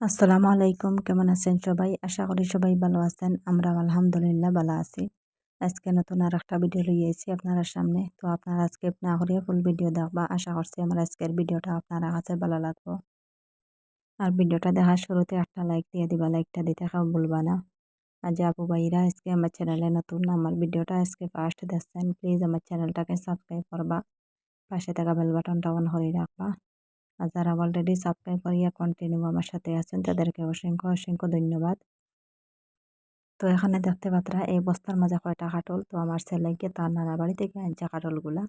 আসসালামু আলাইকুম, কেমন আছেন সবাই? আশা করি সবাই ভালো আছেন আমরা আলহামদুলিল্লাহ ভালো আছি। আজকে নতুন আর একটা ভিডিও লইয়েছি আপনারা সামনে। তো আপনারা আজকে না করিয়া ফুল ভিডিও দেখবা। আশা করছি আমার আজকের ভিডিওটা আপনারা কাছে ভালো লাগবো। আর ভিডিওটা দেখার শুরুতে একটা লাইক দিয়ে দিবা। লাইকটা দিতে খাও ভুলবা না। আর যে আপু ভাইরা আজকে আমার চ্যানেলে নতুন, আমার ভিডিওটা আজকে ফার্স্ট দেখছেন প্লিজ আমার চ্যানেলটাকে সাবস্ক্রাইব করবা। পাশে থাকা বেল বাটনটা অন করে রাখবা। আর যারা অলরেডি সাবস্ক্রাইব করিয়া কন্টিনিউ আমার সাথে আছেন, তাদেরকে অসংখ্য অসংখ্য ধন্যবাদ। তো এখানে দেখতে পাত্রা, এই বস্তার মাঝে কয়টা কাটল তো আমার ছেলেকে তার নানা বাড়ি থেকে আনছে কাটলগুলা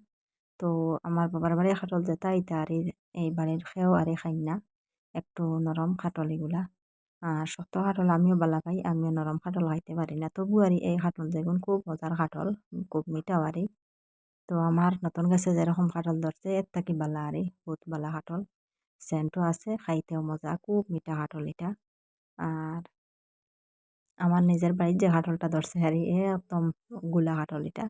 তো আমার বাবার বাড়ি কাটল যেটা এটা আর এই বাড়ির খেয়েও আর খাই না। একটু নরম খাটল আর শক্ত খাটল আমিও বালা পাই, আমিও নরম খাটল খাইতে পারি না। তবু আর এই খাটল যেগুন খুব মজার খাটল খুব মিঠাও আরি তো আমার নতুন গাছে যেরকম খাটল ধরছে, এর থাকি বালা আরি, বহুত বালা খাটল সেন্টও আছে, খাইতেও মজা। খুব মিঠা হাটল এটা। আর আমার নিজের বাড়ির যে হাটলটা ধরছে এ একদমগুলা হাটল এটা।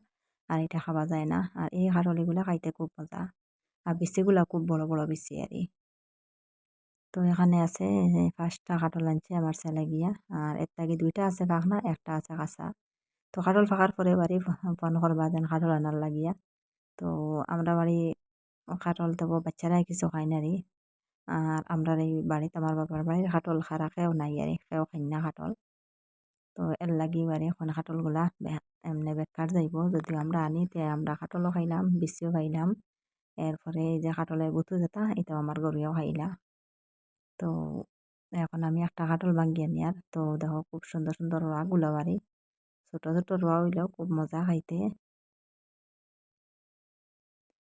আর এটা খাওয়া যায় না। আর এই হাটলিগুলা খাইতে খুব মজা। আর বিচিগুলা খুব বড় বড় বিচি আর তো এখানে আছে পাঁচটা কাটল আনছে আমার ছেলে গিয়া। আর এর তাকে দুইটা আছে ফাঁকনা একটা আছে কাঁচা। তো কাটল ফাঁকার পরে বাড়ি ফোন করবা যেন কাটল আনার লাগিয়া। তো আমরা বাড়ি কাটল দেবো, বাচ্চারাই কিছু খাই না রে। আর আমরা এই বাড়িতে আমার বাবার বাড়ির খাটল খারা খেয়েও নাই আর খেয়েও খাই না খাটল তো এর লাগি আর এখন খাটলগুলা এমনি বেকার যাইব। যদি আমরা আনি, তে আমরা খাটলও খাইলাম, বিচিও খাইলাম। এরপরে এই যে খাটলের বুতু যেটা, এটাও আমার গরুও খাইলা তো এখন আমি একটা খাটল ভাঙ্গিয়ে নিয়ার তো দেখো খুব সুন্দর সুন্দর রোয়া গুলা বাড়ি। ছোট ছোট রোয়া হইলেও খুব মজা খাইতে।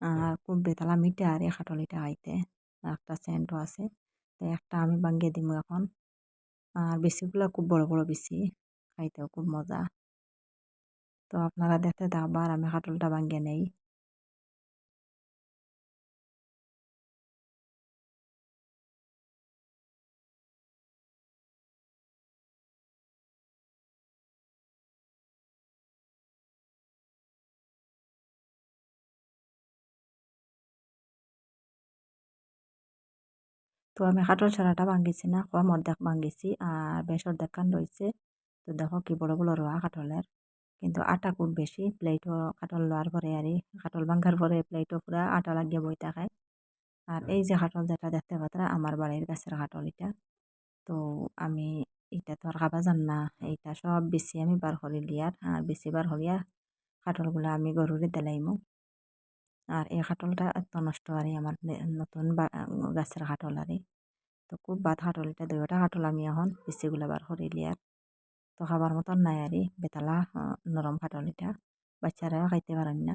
আর খুব বেতালা মিঠে আর এই খাটলিটা খাইতে। একটা সেন্টও আছে। তো একটা আমি ভাঙ্গিয়ে দিব এখন। আর বিচিগুলো খুব বড় বড় বিচি। খাইতেও খুব মজা। তো আপনারা দেখতে আর আমি খাটলটা ভাঙ্গিয়ে নেই। তো আমি খাটল সারাটা ভাঙ্গিছি না কম অর্ধেক ভাঙ্গিছি আর বেশ অর্ধেক কান রয়েছে। তো দেখো কি বড় বড় রোয়া কাটলের কিন্তু আটা খুব বেশি প্লেটও কাটল লওয়ার পরে আর কাটল ভাঙ্গার পরে প্লেটও পুরা আটা লাগিয়ে বই থাকায় আর এই যে কাটল যেটা দেখতে পাত্রা আমার বাড়ির গাছের কাটল এটা। তো আমি এটা তো আর খাবা যান না এইটা সব বেশি আমি বার করি লিয়ার আর বেশি বার হলিয়া কাটলগুলো আমি গরুরে দিলাইমু। আর এই খাটলটা এত নষ্ট আরে আমার নতুন গাছের খাটল আরে তো খুব বাদ খাটল এটা দুইটা খাটল আমি এখন বেশিগুলো বার করে লিয়ার তো খাবার মতন নাই আরে বেতালা নরম খাটল এটা। বাচ্চারাও খাইতে পারেন না।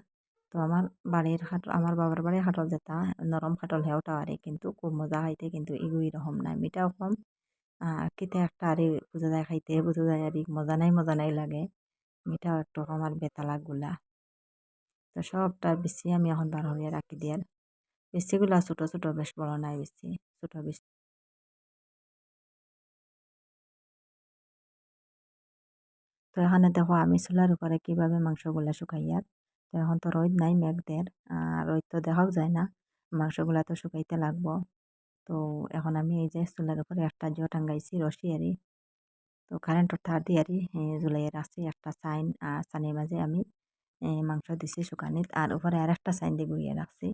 তো আমার বাড়ির খাটল আমার বাবার বাড়ির খাটল যেটা, নরম খাটল হেওটা আরে কিন্তু খুব মজা খাইতে কিন্তু এগুই রকম নাই মিঠাও কম। কিতে একটা আরে বুঝা যায় খাইতে, বুঝা যায় আর মজা নাই মজা নাই লাগে। মিঠাও একটু কম আর বেতালা গুলা তো সবটার বেশি আমি এখন বার হইয়া রাখি দিয়ার বেশিগুলা ছোটো ছোটো বেশ বড় নাই বেশি, ছোটো বেশি। তো এখানে দেখো আমি চুলার উপরে কীভাবে মাংসগুলা শুকাইয়ার তো এখন তো রোদ নাই মেঘদের, আর রোদ তো দেখাও যায় না, মাংসগুলা তো শুকাইতে লাগবো। তো এখন আমি এই যে চুলার উপরে একটা জো টাঙ্গাইছি রশি আরি, তো কারেন্টর তার দিয়ে আরি জুলাইয়ের আছে একটা সাইন আর সানের মাঝে আমি মাংস দিছি শুকানিত। আর উপরে আর একটা সাইন দিয়ে গুইয়ে রাখছি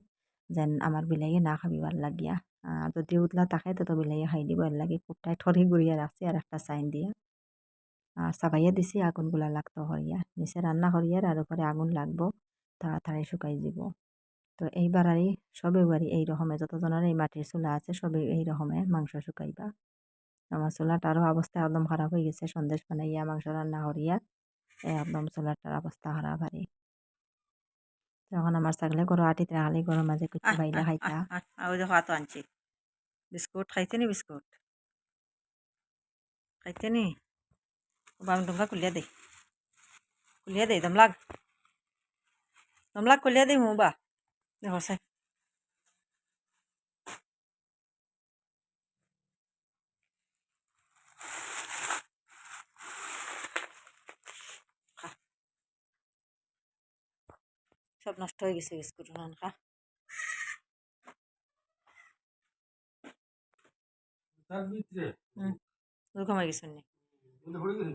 যেন আমার বিলাইয়ে না খাবিবার লাগিয়া। আর যদি উতলা থাকে তো বিলাইয়ে খাই দিব এর লাগে। কুপটাই ঠরি গুড়িয়ে রাখছি আর একটা সাইন দিয়ে। আর চাবাইয়া দিছি, আগুনগুলা লাগতো হরিয়া। নিচে রান্না হরিয়ার আর উপরে আগুন লাগবো, তাড়াতাড়ি শুকাই দিব তো এইবার আর সবে বাড়ি এই রকমে, যতজনের এই মাটির চুলা আছে সবে এই রকমে মাংস শুকাইবা। আমার চুলাটারও অবস্থা একদম খারাপ হয়ে গেছে, সন্দেশ বানাইয়া মাংস রান্না করিয়া একদম চুলাটার অবস্থা খারাপ হারি যখন আমার ছাগলে গরু আটি হালি গরুর মাঝে কিছু বাইলে খাইতা ওই যে হাত আনছি। বিস্কুট খাইতে নি বিস্কুট? খাইতে নি বাম ডুঙ্গা কুলিয়া দে। কুলিয়া দে দমলাগ দমলাগ কুলিয়া দে মুবা দেখো সাই সব নষ্ট হয়ে গেছে বিস্কুট খা তার ভিতরে দুধ কমাই গেছেন নি কিন্তু হয়ে গেছে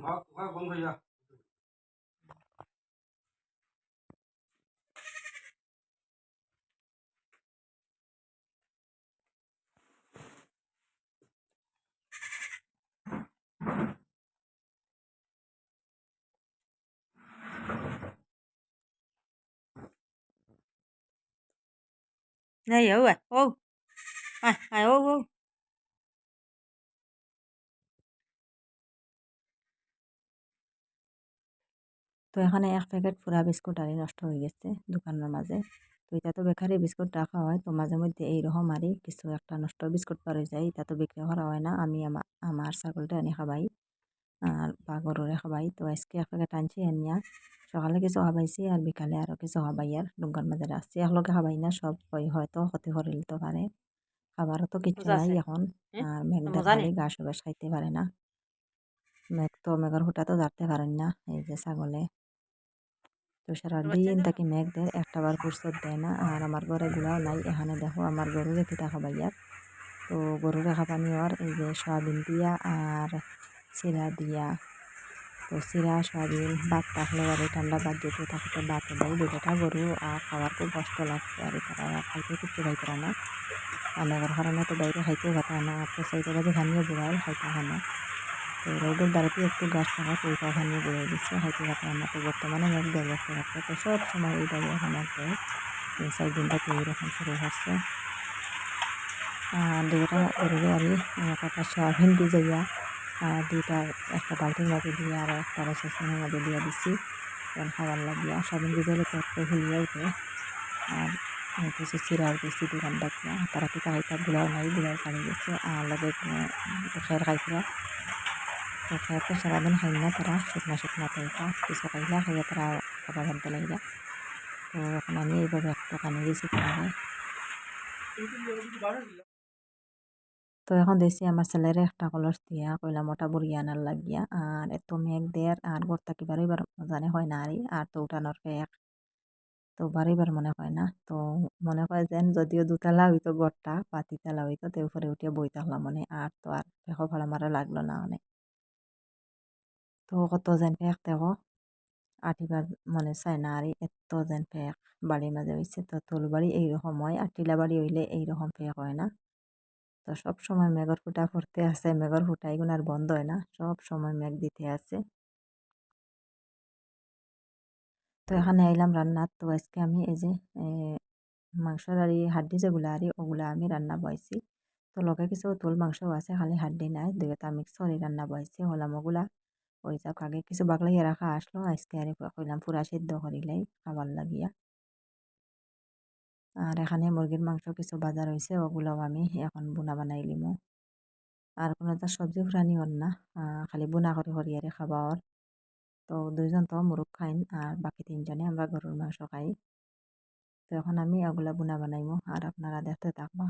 হইয়া নাই ও ও আয় আয় ও ও তো এখানে এক প্যাকেট পুরা বিস্কুট আরই নষ্ট হয়ে গেছে দোকানের মাঝে। তো এটা তো বেকারি বিস্কুট রাখা হয়, তো মাঝে মধ্যে এইরকম আরই কিছু একটা নষ্ট বিস্কুট পারে যায় এটা তো বিক্রি করা হয় না। আমি আমা- আমার ছাগলটা আনি খাবাই, আর বা গরুরে খাবাই। তো আজকে এক প্যাকেট আনছি আনিয়া সকালে কিছু খাবাইছি আর বিকালে আরও কিছু খাবাই আর ডুঙ্গার মাঝে রাখছি। একলগে খাবাই না সব হয় হয়তো ক্ষতি করে নিতে পারে। খাবারও তো কিছু নাই এখন। আর মেঘদার মজা নেই? খালি ঘাস বাস খাইতে পারে না। মেঘ তো মেঘের ফুটা তো জারতে পারেন না এই যে ছাগলে। তো সারাদিন তাকে মেঘ দেয় একটা বার ফুরসত দেয় না আর আমার ঘরে গুড়াও নাই। এখানে দেখো আমার গরু গরুরে কিতা খাবাইয়ার তো গরুরে খাবানি আর এই যে সয়াবিন দিয়া আর চিরা দিয়া। তো চিরা সয়াবিন ভাত থাকলে আর এই ঠান্ডা ভাত যেতে থাকতে ভাত দেয় দুটা গরু আর খাওয়ার খুব কষ্ট লাগছে, আর তারা খাইতে কিচ্ছু খাইতে না। আর মেঘের কারণে তো বাইরে খাইতেও পারে না তো সেই বাজে ভানিয়ে বুড়াই খাইতে হয় না। তো রোডের দ্বারাতে একটু গাছ থাকা পরিটা ভানিয়ে বুড়াই দিচ্ছে খাইতে পারে না। তো বর্তমানে দেয় রাখতে রাখতে তো সব সময় এখন এক দেয় এই সাইড দিনটা তো এইরকম শুরু হচ্ছে। আর দুটা গরুরে আমি একটা সয়াবিন দিয়ে আর দুইটা, একটা বালতির মধ্যে দিয়ে আর একটা রসের মধ্যে দিয়ে দিছি। এখন খাবার লাগিয়া সয়াবিন ভিজাইলে তো একটু হুলিয়ে উঠে। আর কিছু চিরাও দিছি দোকান ডাকিয়া তারা কি খাইতা গুড়াও নাই গুড়াও পানি গেছে আর লগে খের খাইছিল তো খের তো সারাদিন খাই না তারা, শুকনা শুকনা খাইতা কিছু খাইলা খাইয়া তারা খাবার ভাবতে লাগিয়া তো এখন আমি এইভাবে একটু কানে দিয়েছি তারা তো এখন দেখছি আমার ছেলের একটা কলস দিয়া কইলা মোটা বুড়ি আনার লাগিয়া আর এত মেঘ দেয়ার আর ঘর থাকি বারবার জানে হয় না আরই আর তো উঠানোর এক তো বারবার মনে হয় না। তো মনে হয় যেন যদিও দুতলা হইতো ঘরটা বা তিনতলা হইতো তো উপরে উঠিয়ে বই থাকলাম মনে আর তো আর ফেঁকো ভাড়া মারা লাগলো না অনেক তো কত যেন ফেঁক দেখো আটিবার মনে চায় না আর এত যেন ফেঁক বাড়ির মাঝে হয়েছে তো তোল বাড়ি এইরকম হয় আর টিলা বাড়ি হইলে এইরকম ফেঁক হয় না। তো সব সময় মেঘর ফুটা পড়তে আছে, মেঘর ফুটা এগুলো আর বন্ধ হয় না, সব সময় মেঘ দিতে আছে। তো এখানে আইলাম রান্নার তো আজকে আমি এই যে মাংসর আর হাড্ডি যেগুলো আর ওগুলা আমি রান্না বয়েছি তো লগে কিছু তোল মাংসও আছে, খালি হাড্ডি নাই, দুইটা মিক্স করে রান্না বয়েছি হলাম ওগুলা। ওই যাক, আগে কিছু বাগলাইয়া রাখা আসলো, আজকে আর কইলাম পুরা সিদ্ধ করিলাই, খাবার লাগিয়া। আর এখানে মুরগির মাংস কিছু বাজার হয়েছে ওগুলোও আমি এখন বুনা বানাই লিমু। আর কোনো একটা সবজি ফুরানি হল না খালি বুনা করে হরিয়ারে খাবা ওর তো দুইজন তো মুরগ খাইন আর বাকি তিনজনে আমরা গরুর মাংস খাই। তো এখন আমি ওগুলা বুনা বানাইমু, আর আপনারা দেখতে থাকবা।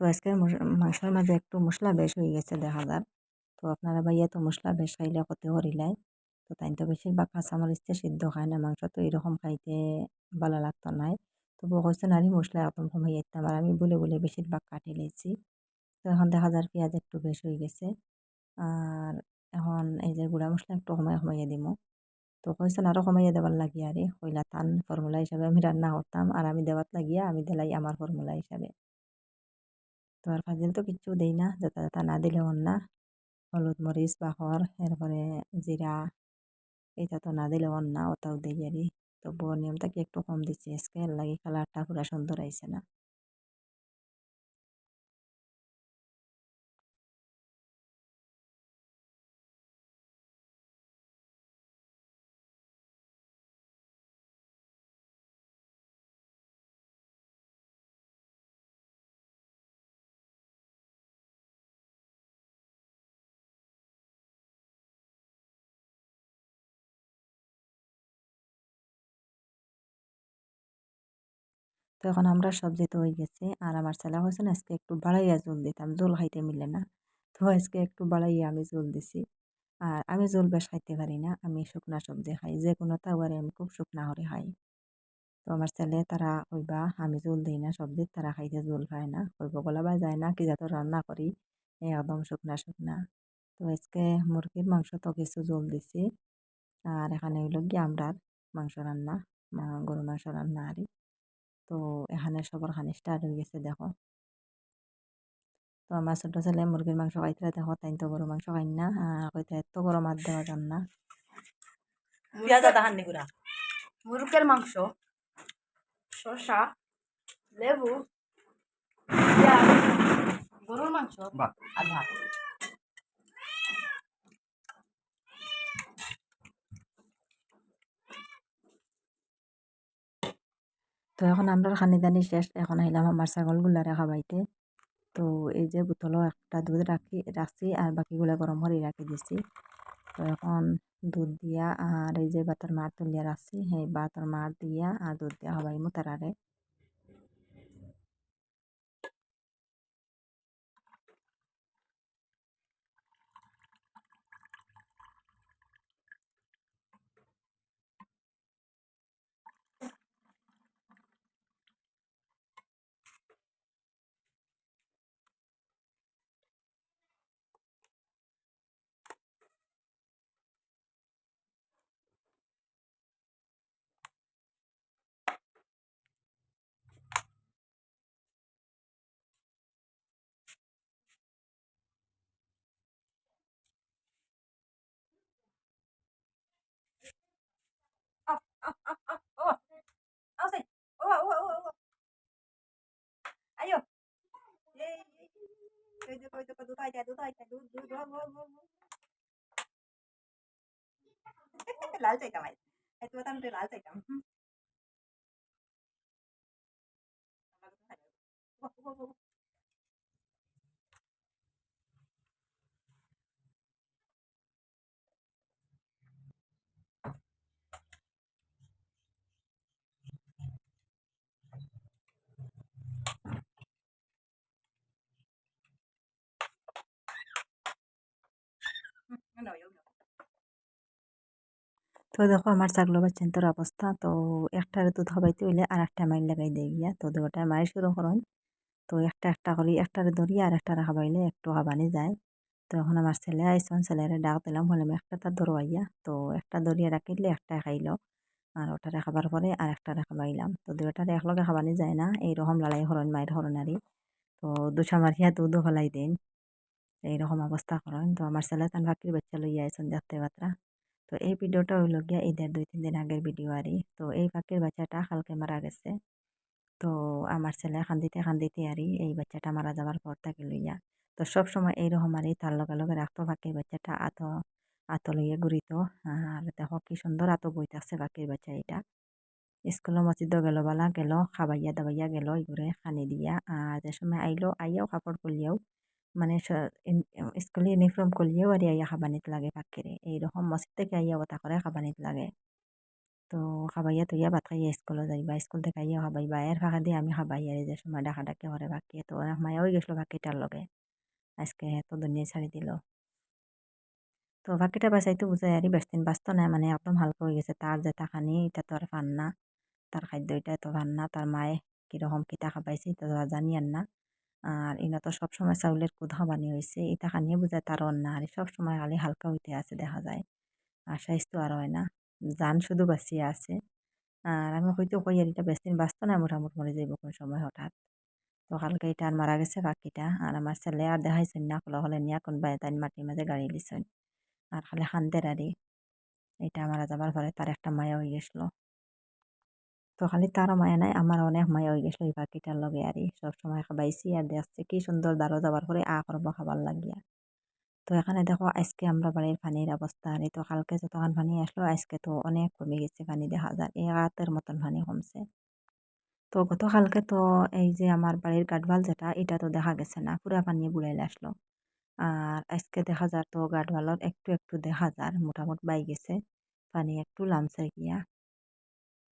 তো আজকের মাংসের মাঝে একটু মশলা বেশ হয়ে গেছে দেখা যার তো আপনারা ভাইয়া তো মশলা বেশ খাইলে কত হরিলাই তো তাই তো বেশিরভাগ কাঁচামরিচ দিয়ে সিদ্ধ খায় না, মাংস তো এরকম খাইতে ভালো লাগতো নাই তবু কইছেন আর মশলা একদম কমাই যেতাম আর আমি বলে বলে বেশিরভাগ কাটি লেছি তো এখন দেখা যার পেঁয়াজ একটু বেশ হয়ে গেছে। আর এখন এই যে গুঁড়া মশলা একটু কমাই কমাইয়ে দিমু। তো কইছেন আরও কমাইয়ে দেবার লাগি আরে কইলা তান ফর্মুলা হিসাবে আমি রান্না করতাম আর আমি দেওয়াত লাগিয়া আমি দিলাই আমার ফর্মুলা হিসাবে। তো আর ফাজিল তো কিচ্ছু দেই না যাতা যাতা না দিলে না। হলুদ মরিচ বাখর এরপরে জিরা এটা তো না দিলে অন্য ওটাও দেই আরি তবুও নিয়মটা কি একটু কম দিচ্ছি? আজকে লাগে কালারটা পুরা সুন্দর আইছে না। এখন আমরা সবজি তো হয়ে গেছে। আর আমার ছেলে হয়েছে না, আজকে একটু বাড়াইয়া জল দিতাম। জল খাইতে মিলে না। তো আজকে একটু বাড়াইয়া আমি জল দিছি। আর আমি জল বেশ খাইতে পারি না। আমি শুকনা সবজি খাই। যে কোনো তাওয়ারে আমি খুব শুকনা করে খাই। তো আমার ছেলে তারা কইবা, আমি জোল দিই না সবজির তারা খাইতে জোল খায় না। কইব গলাবা যায় না, কি যাতে রান্না করি। একদম শুকনা শুকনা। তো আজকে মুরগির মাংস তো কিছু জোল দিছি। আর এখানে হইল গিয়ে আমরার মাংস রান্না গরু মাংস রান্না আরি তো এখানে সবার খানি স্টার্ট হয়ে গেছে দেখো। তো আমার ছোট ছেলে মুরগির মাংস খাইতে দেখো তাই তো গরু মাংস খাই না আর কইতে এত গরম আর দেওয়া যান না। মুরগের মাংস শসা লেবু গরুর মাংস। আর ভাত। তো এখন আমরা খানিদানি শেষ, এখন আইলাম আমার ছাগলগুলারে খাবাইতে তো এই যে বোতলও একটা দুধ রাখি, রাখছি আর বাকিগুলো গরম করে রাখি দিছি। তো এখন দুধ দিয়া আর এই যে বাতার মার তুলিয়া রাখছি, সেই বাতার মার দিয়া আর দুধ দিয়া খাবাইমু তারারে। Ой, додайте, додайте, লাল চাইতাম এত বাতাম লাল চাইতাম হুম তো দেখো আমার ছাগল বাচ্চান্তর অবস্থা। তো একটারে দুধ খাবাইতে হইলে আর একটা মাইল লাগাই দেয় গিয়া। তো দুটা মায়ের শুরু করেন। তো একটা একটা করি, একটারে ধরি আর একটারে খাবাইলে একটু খাবানি যায়। তো এখন আমার ছেলে আইসন ছেলেরে ডাক দিলাম, বললাম, একটা তার ধরবাইয়া তো একটা ধরিয়া রাখিলে একটা খাইল। আর ওটারে খাবার পরে আর একটারে খাবাইলাম তো দুটারে একলগে খাবানি যায় না। এইরকম লড়াই হরণ মায়ের হরণারি তো দুসা মারিয়া দুধও ফেলাই দেন। এইরকম অবস্থা করেন। তো আমার ছেলে তান বাকির বাচ্চা লইয়া আইসন দেখতে পাত্রা। তো এই ভিডিওটা হইল গিয়া ঈদের দুই, তিন দিন আগের ভিডিও আরই। তো এই পাখির বাচ্চাটা কালকে মারা গেছে। তো আমার ছেলে খান্দিতে খান্দিতে আরই এই বাচ্চাটা মারা যাবার পর তাকে লইয়া। তো সব সময় এইরকম আরই তার লগে লগে রাখতো পাখির বাচ্চাটা আত আত লইয়া ঘুরিত। আর দেখো কি সুন্দর আত বইতাছে পাখির বাচ্চা এটা স্কুলে মসজিদও গেল বালা গেল, খাবাইয়া দাবাইয়া গেল এগুলো খানি দিয়া। আর যে সময় আইলো, আইয়াও কাপড় খুলিয়াও মানে স্কুলে ইউনিফর্ম করলেও আর আইয়া খাবানিত লাগে পাখিরে এইরকম মসজিদ থেকে আইয়া বতা করে খাবানিত লাগে। তো খাবাইয়া তৈয়া ভাত খাইয়া স্কুলে যাইবা, স্কুল থেকে আইয়া খাবাইবা। এর ফাঁকা দিয়ে আমি খাবাই আর যে সময় ডাকা ডাকি করে বাকি তো অনেক মায়া হয়ে গেছিল বাকিটার লগে। আজকে তো দুনিয়া ছাড়ি দিল। তো বাকিটা বাঁচাইতে বুঝাই আর বেশ দিন বাঁচত না মানে একদম হালকা হয়ে গেছে। তার যে তাখানি এটা তো আর ফান না। তার খাদ্য এটা তো ফান না। তার মায়ে কীরকম কিতা খাবাইছে এটা তো জানি আর না। আর ইনা তো সবসময় চাউলের কুদ বানি হয়েছে এটা খানিয়ে বোঝায় তার অন্য আর সবসময় খালি হালকা হইতে আছে দেখা যায়। আর স্বাস্থ্য আর হয় না। জান শুধু বাঁচিয়ে আছে। আর আমি হয়তো কই, আর এটা বেশ বাঁচত না, মোটামুটি মরে যাইব কোন সময় হঠাৎ। তো কালকে এটা আর মারা গেছে পাখিটা আর আমার ছেলে আর দেখাইছেন না কলা হলে নিয়া কোনবা তাই মাটির মাঝে গাড়ি লিছেন আর খালি খান্দের আরে এটা মারা যাবার পরে তার একটা মায়া হয়ে গেছিল। তো খালি তারও মায়া নাই, আমার অনেক মায়া হয়ে গেছিল এই পাখিটার লগে। আর সব সময় খাবাইছি আর দেখছি কি সুন্দর দাঁড়ো যাবার করে আ করব খাবার লাগিয়া। তো এখানে দেখো, আজকে আমরা বাড়ির পানির অবস্থা আর তো কালকে যতক্ষণ পানি আসলো, আজকে তো অনেক কমে গেছে পানি দেখা যায়। এক হাতের মতন পানি কমছে। তো গতকালকে তো এই যে আমার বাড়ির গাডওয়াল যেটা, এটা তো দেখা গেছে না, পুরা পানি বুড়াইলে আসলো। আর আজকে দেখা যায় তো গাডওয়ালত একটু একটু দেখা যার মোটামুটি বাই গেছে। পানি একটু লামছে গিয়া।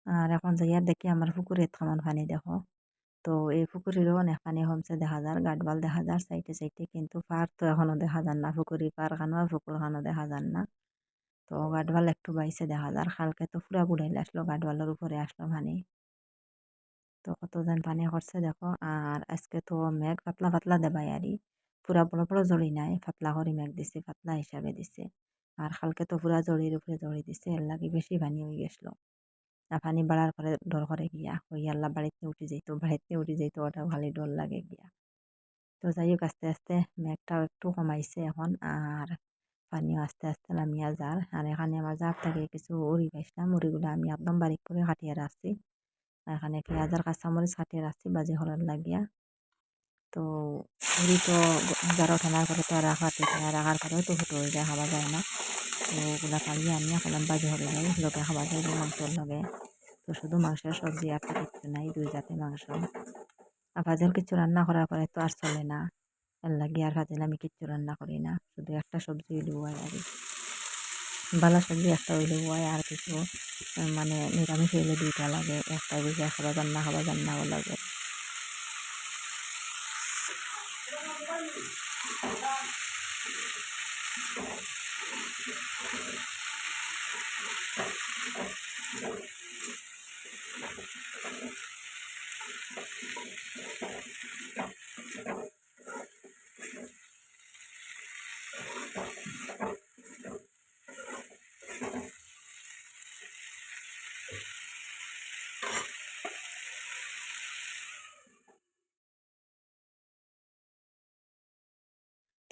আর এখন যাইয়া দেখি আমার পুকুরে কেমন পানি দেখো। তো এই পুকুরেরও অনেক পানি কমছে দেখা যার গাডওয়াল দেখা যার সাইডে সাইডে, কিন্তু পার তো এখনও দেখা যান না। পুকুরি পার খানো আর পুকুর খানো দেখা যান না। তো গাডওয়াল একটু বাইছে দেখা যার, খালকে তো পুরা বুড়াইলে আসলো গাডওয়ালের উপরে আসলো পানি। তো কতজন পানি করছে দেখো, আর আজকে তো মেঘ পাতলা পাতলা দেবাই আরই। পুরা বড় বড় জড়ি নাই, পাতলা করে মেঘ দিছে, পাতলা হিসাবে দিছে। আর কালকে তো পুরা জড়ির উপরে জড়ি দিছে, এর লাগে বেশি পানি হয়ে গেছিল পানি বাড়ার পরে ডর করে গিয়া ওই আল্লাহ বাড়িতে উঠে যাইতো, বাড়িতে উঠে যাইতো, ওটা খালি ডর লাগে গিয়া। তো যাই হোক, আস্তে আস্তে মেঘটাও একটু কমাইছে এখন, আর পানিও আস্তে আস্তে নামিয়া যার। আর এখানে আমার জাপ থেকে কিছু উড়ি পাইছিলাম, উড়িগুলো আমি একদম বারিক করে কাটিয়ে রাখছি। এখানে পেঁয়াজ আর কাঁচামরিচ কাটিয়ে রাখছি, বাজি হলার লাগিয়া। তো উড়ি তো যারা ঠান্ডার পরে তো রাখাতে রাখার পরেও তো ফুটো হয়ে যায়, খাওয়া যায় না। তো ওগুলা কালিয়ে আনিয়া কলাম বাজি হয়ে যায় লোকে খাওয়া যায় মাংসর লগে। তো শুধু মাংসের সবজি আর তো কিচ্ছু নাই, দুই জাতে মাংস। আর ভাজের কিছু রান্না করার পরে তো আর চলে না। এর লাগে আর ভাজেল আমি কিচ্ছু রান্না করি না, শুধু একটা সবজি হইলেও হয় আর বালা সবজি একটা হইলেও হয় আর কিছু। মানে নিরামিষ হইলে দুইটা লাগে, একটা বুঝে খাবার রান্না খাবার রান্নাও লাগে।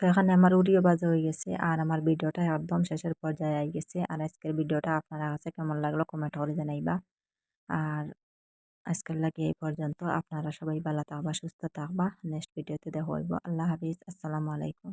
তো এখানে আমার উড়িও বাজে হয়ে গেছে আর আমার ভিডিওটা একদম শেষের পর্যায়ে আই গেছে। আর আজকের ভিডিওটা আপনারা কাছে কেমন লাগল কমেন্ট করে জানাইবা। আর আজকের লাগে এই পর্যন্ত। আপনারা সবাই ভালো থাকবা, সুস্থ থাকবা। নেক্সট ভিডিওতে দেখা হইব। আল্লাহ হাফিজ। আসসালামু আলাইকুম।